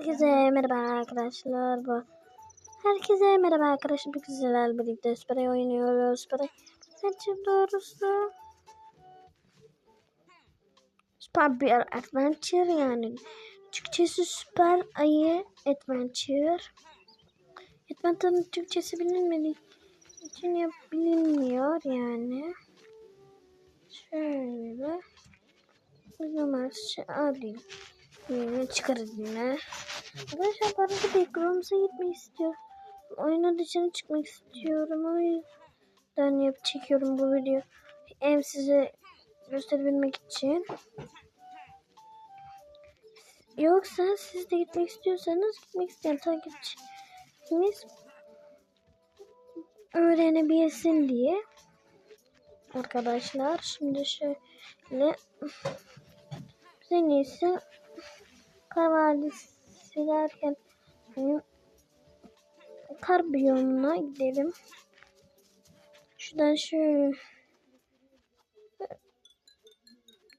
Herkese merhaba arkadaşlar. Bu Herkese merhaba arkadaşlar. Bu güzel birlikte Süper'e oynuyoruz. Süper'e Adventure doğrusu. Süper bir adventure yani. Türkçesi süper ayı adventure. Adventure'ın Türkçesi bilinmediği için ya bilinmiyor yani. Şöyle. Numarası alayım. Yine çıkarız yine. Arkadaşlar ben de background'a gitmek istiyorum. Oyunun dışına çıkmak istiyorum. O yüzden yap çekiyorum bu videoyu. Hem size gösterebilmek için. Yoksa siz de gitmek istiyorsanız gitmek isteyen takipçimiz öğrenebilsin diye. Arkadaşlar şimdi şöyle en iyisi kar vadisi derken hani kar biyomuna gidelim. Şuradan şöyle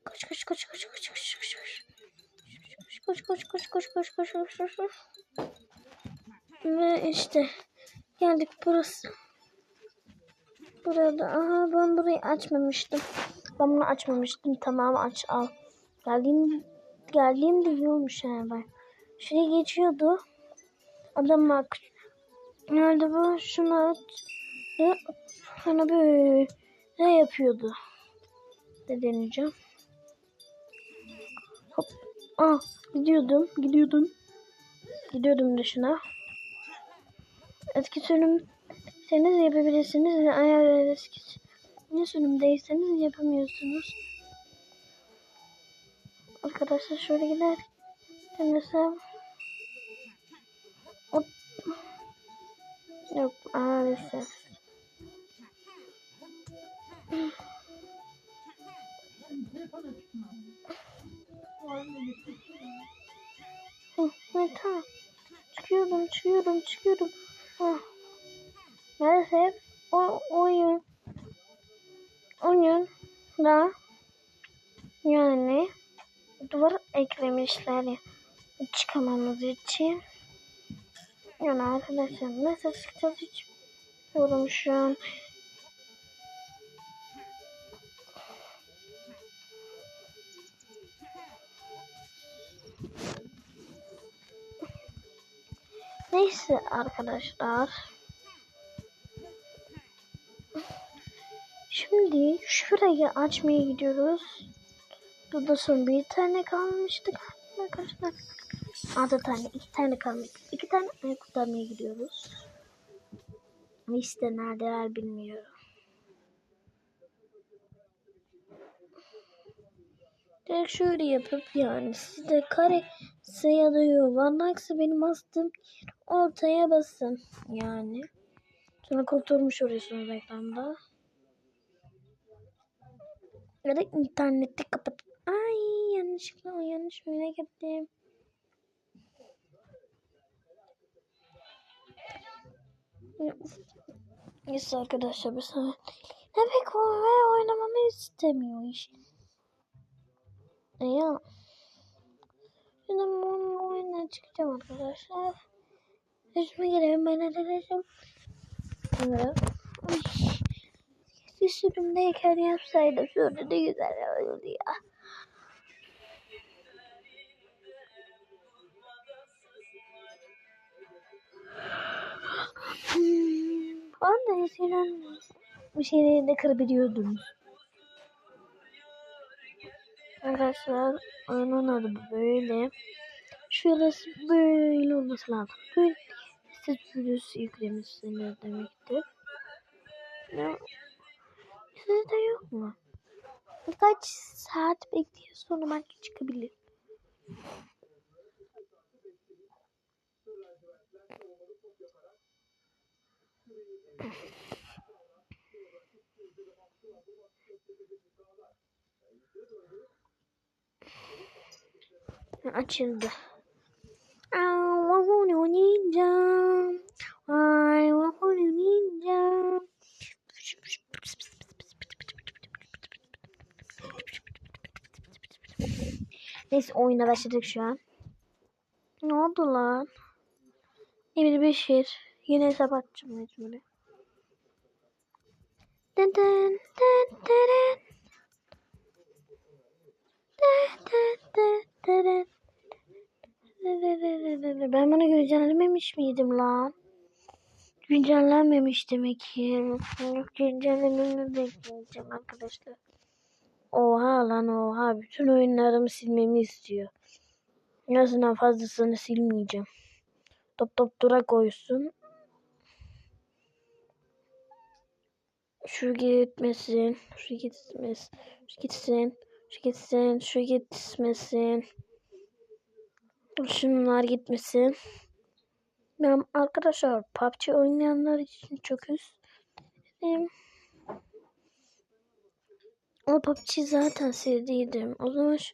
koş koş koş koş koş koş koş koş koş koş koş koş koş koş koş koş koş ve işte geldik burası burada aha ben burayı açmamıştım ben bunu açmamıştım tamam aç al geldiğim geldiğim de iyi olmuş yani ben şuraya geçiyordu. Adam bak nerede bu? Şunu ve sonra böyle ne yapıyordu. De deneyeceğim? Hop. Ah gidiyordum. Gidiyordum. Gidiyordum dışına etki sönümseniz yapabilirsiniz eğer eski ne sönümdeyseniz yapamıyorsunuz. Arkadaşlar şöyle gider. Denesem yok maalesef evet, tamam. Çıkıyorum, çıkıyorum, çıkıyorum. Ah. Maalesef o oyun oyun da yani duvar eklemişler ya çıkamamız için. Yani arkadaşlar nasıl çıkacağız hiç bilmiyorum şu an. Neyse arkadaşlar. Şimdi şurayı açmaya gidiyoruz. Burada son bir tane kalmıştı arkadaşlar. Altı tane, iki tane kalmış. İki tane ayı kurtarmaya gidiyoruz. İşte neredeler bilmiyorum. Direkt şöyle yapıp yani sizde kare ya da yuvarlaksa benim astığım ortaya basın yani. Sonra kurtulmuş oluyorsunuz ekranda. Ya da interneti kapat. Ay yanlışlıkla yanlış mı gittim. Neyse arkadaşlar bir saniye. Demek o ve oynamamı istemiyor iş. Ya. Şimdi bu oyundan çıkacağım arkadaşlar. Üstüme girelim ben arkadaşım. Üstümdeyken yapsaydım şöyle de güzel olurdu ya. De eskiden bir şeyleri de kırabiliyordum. Arkadaşlar oyunun adı böyle. Şurası böyle olması lazım. Böyle siz virüs yüklemişsiniz demektir. Ya, sizde yok mu? Birkaç saat bekliyor sonra belki çıkabilir. Açıldı. I want a ninja. I want a ninja. Neyse oyuna başladık şu an. Ne oldu lan? Emir Beşir. Yine hesap açacağım mecburi. Ben bunu güncellememiş miydim lan? Güncellenmemiş demek ki. Güncellememi bekleyeceğim arkadaşlar. Oha lan oha. Bütün oyunlarımı silmemi istiyor. Yarısından fazlasını silmeyeceğim. Top top dura koysun. Şu gitmesin. Şu gitmesin. Şu gitsin. Şu gitsin. Şu gitmesin. Şunlar gitmesin. Ben arkadaşlar PUBG oynayanlar için çok üzüldüm. O PUBG zaten sevdiydim. O zaman şu,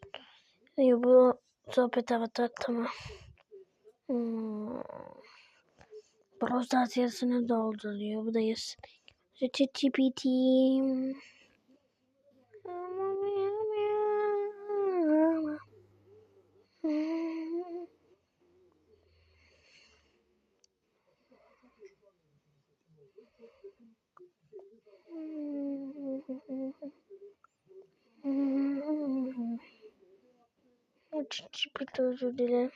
Ya bu sohbet avatar tamam. Hmm. Browser yarısını dolduruyor. Bu da yarısını. ChatGPT. ChatGPT özür dilerim.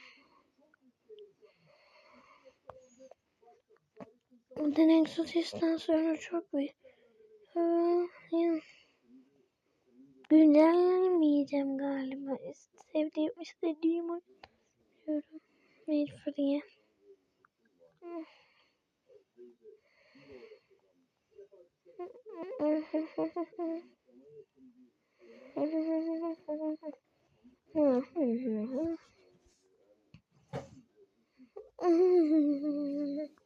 Deneysel sesten sonra çok bir güncellemeyeceğim galiba. Sevdiğim istediğim oynuyorum.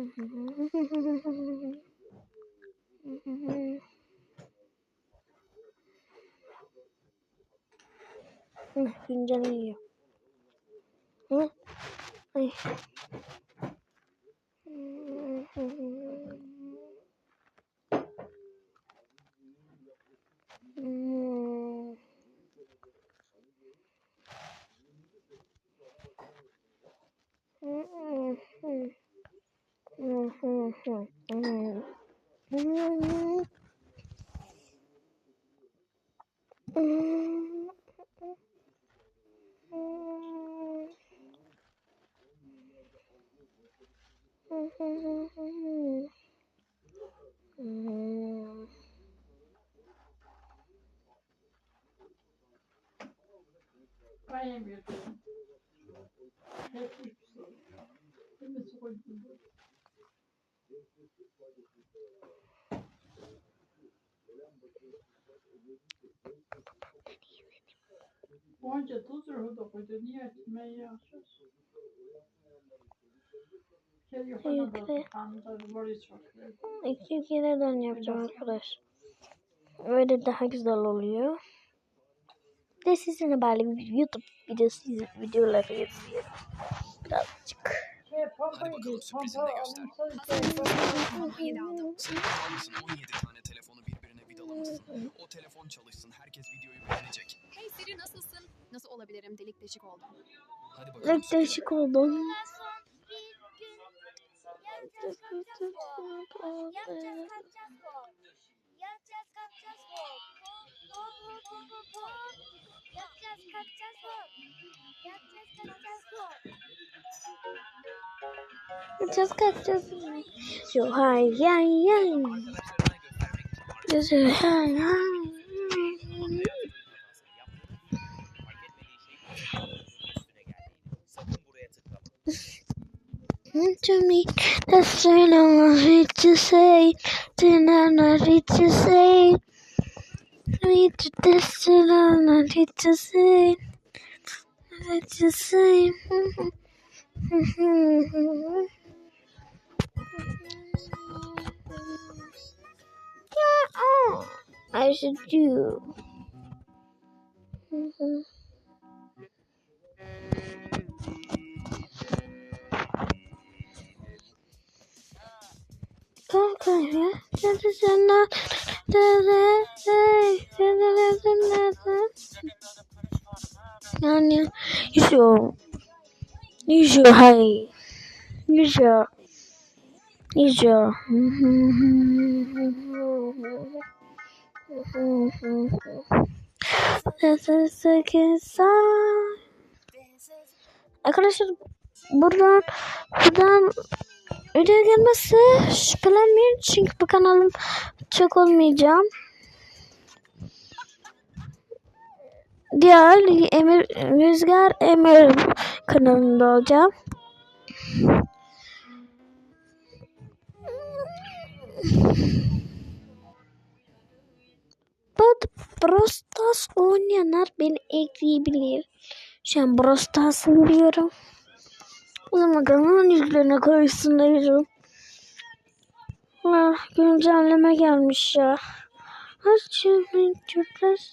Mecburiye. Güncelleniyor. Hı? Ay. 빨리 밀고. Onca tuz ruhu da koydu. Niye etmeyi çok. İki kereden yapacağım arkadaş. Öyle daha güzel oluyor. Bir de sizinle böyle bir YouTube videosu videoları izliyorum. Birazcık. Pompayı bakalım, değil. sürprizini Pompa de göster. alınsa şey, Almışsın 17 tane telefonu birbirine vidalamışsın. O telefon çalışsın. Herkes videoyu beğenecek. Hey Siri nasılsın? Nasıl olabilirim? Delik deşik oldum. Hadi bakalım. Çok değişik oldum. Yapacağız kalkacağız bol. Yapacağız kalkacağız hop hop hop hop hop. Kaçacağız kaçacağız hop. Kaçacağız kaçacağız just, Kaçacağız just, Yo hi yay yay. just, uh, is hi hi. to me. That's all I need to say. Then I need to say. Need to that's all I need to say. I need to say. I should do. Hı hı. Kanka ya. Dedi sana. Dedi. Yani yüzüyor. Yüzüyor hay. Yüzüyor. Yüzüyor. This is a kiss Arkadaşlar buradan buradan video gelmesi şüphelenmeyin çünkü bu kanalım çok olmayacağım. Diğer Emir Rüzgar Emir kanalında olacağım. But Brostas oynayanlar beni ekleyebilir. Şu an Brostas'ı biliyorum. O zaman kanalın ilgilerine koysunlar. Ah, güncelleme gelmiş ya. Açın çocuklar.